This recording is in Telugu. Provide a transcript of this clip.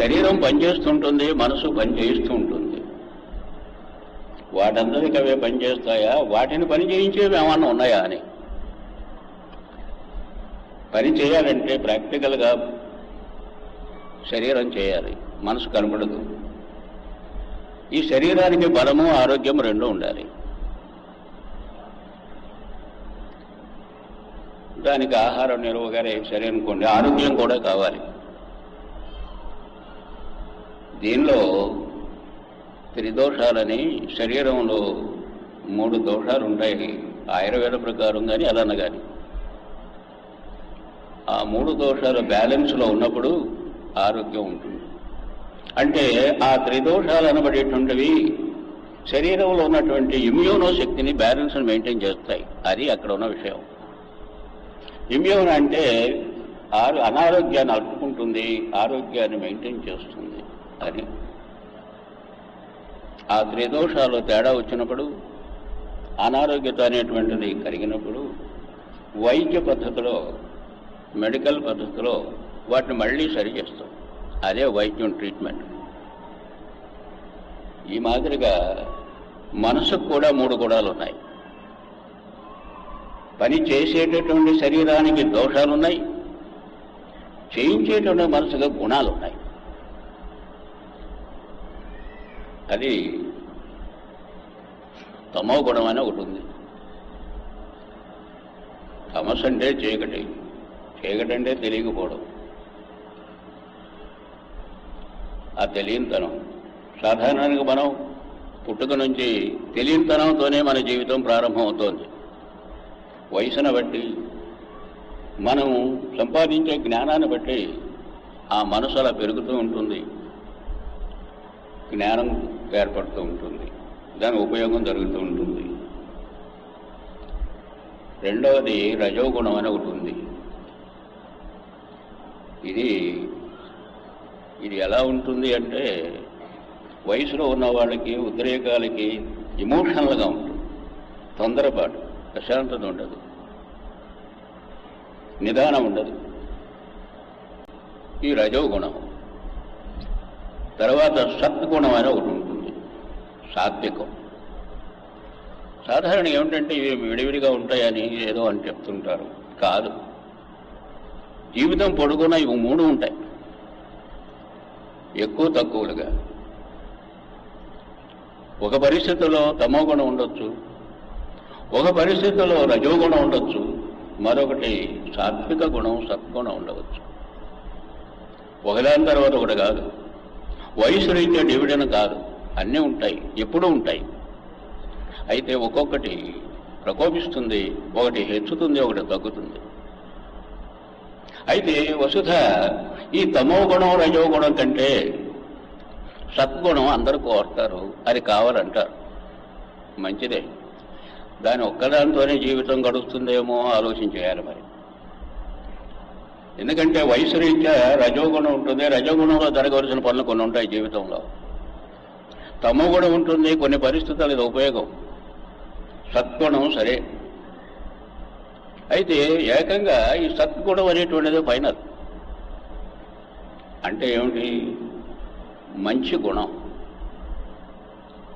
శరీరం పనిచేస్తుంటుంది మనసు పనిచేయిస్తూ ఉంటుంది వాటందరికీ అవే పనిచేస్తాయా? వాటిని పని చేయించేవి ఏమన్నా ఉన్నాయా అని. పని చేయాలంటే ప్రాక్టికల్గా శరీరం చేయాలి. మనసు కనబడదు. ఈ శరీరానికి బలము ఆరోగ్యం రెండు ఉండాలి. దానికి ఆహారం నిలువగానే సరే అనుకోండి ఆరోగ్యం కూడా కావాలి. దీనిలో త్రిదోషాలని శరీరంలో మూడు దోషాలు ఉంటాయి ఆయుర్వేద ప్రకారం కానీ అదన్న కానీ ఆ మూడు దోషాలు బ్యాలెన్స్లో ఉన్నప్పుడు ఆరోగ్యం ఉంటుంది. అంటే ఆ త్రిదోషాలు అనబడేటువంటివి శరీరంలో ఉన్నటువంటి ఇమ్యూనో శక్తిని బ్యాలెన్స్ మెయింటైన్ చేస్తాయి. అది అక్కడ ఉన్న విషయం. ఇమ్యూన్ అంటే ఆరు అనారోగ్యాన్ని అడ్డుకుంటుంది ఆరోగ్యాన్ని మెయింటైన్ చేస్తుంది. అది. ఆ త్రిదోషాలు తేడా వచ్చినప్పుడు అనారోగ్యత అనేటువంటిది కలిగినప్పుడు వైద్య పద్ధతిలో మెడికల్ పద్ధతిలో వాటిని మళ్ళీ సరి చేస్తాం. అదే వైద్యం ట్రీట్మెంట్. ఈ మాదిరిగా మనసుకు కూడా మూడు గుణాలు ఉన్నాయి. పని చేసేటటువంటి శరీరానికి దోషాలు ఉన్నాయి చేయించేటువంటి మనసుగా గుణాలు ఉన్నాయి అది తమో గుణం అని ఒకటి ఉంది. తమస్ అంటే చీకటి. చీకటి అంటే తెలియకపోవడం. ఆ తెలియనితనం. సాధారణంగా మనం పుట్టుక నుంచి తెలియనితనంతోనే మన జీవితం ప్రారంభమవుతోంది. వయసును బట్టి మనం సంపాదించే జ్ఞానాన్ని బట్టి ఆ మనసు అలా పెరుగుతూ ఉంటుంది. జ్ఞానం ఏర్పడుతూ ఉంటుంది. దాని ఉపయోగం జరుగుతూ ఉంటుంది. రెండవది రజోగుణం అని ఒకటి ఉంది. ఇది ఇది ఎలా ఉంటుంది అంటే వయసులో ఉన్న వాళ్ళకి ఉద్రేకాలకి ఇమోషనల్గా ఉంటుంది. తొందరపాటు ప్రశాంతత ఉండదు. నిదానం ఉండదు. ఈ రజోగుణం తర్వాత సత్గుణం అని ఒకటి ఉంటుంది. సాత్వికం. సాధారణ ఏమిటంటే ఇవి విడివిడిగా ఉంటాయని ఏదో అని చెప్తుంటారు. కాదు. జీవితం పొడుగున ఇవి మూడు ఉంటాయి. ఎక్కువ తక్కువలుగా. ఒక పరిస్థితిలో తమో గుణం ఉండొచ్చు. ఒక పరిస్థితిలో రజోగుణం ఉండొచ్చు. మరొకటి సాత్విక గుణం సత్గుణం ఉండవచ్చు. ఒకదాని తర్వాత ఒకటి కాదు. వయసు రీత్యా డివిడెండ్ కాదు. అన్నీ ఉంటాయి. ఎప్పుడూ ఉంటాయి. అయితే ఒక్కొక్కటి ప్రకోపిస్తుంది ఒకటి హెచ్చుతుంది ఒకటి తగ్గుతుంది. అయితే వసుధ ఈ తమో గుణం రజోగుణం కంటే సత్గుణం అందరూ కోరుతారు అది కావాలంటారు. మంచిదే. దాని ఒక్కదాంతోనే జీవితం గడుస్తుందేమో ఆలోచించేయాలి మరి. ఎందుకంటే వయసు రీత్యా రజోగుణం ఉంటుంది. రజోగుణంలో జరగవలసిన పనులు కొన్ని ఉంటాయి జీవితంలో. తమో గుణం ఉంటుంది. కొన్ని పరిస్థితులు ఇది ఉపయోగం. సద్గుణం సరే. అయితే ఏకంగా ఈ సద్గుణం అనేటువంటిది ఫైనల్. అంటే ఏమిటి? మంచి గుణం.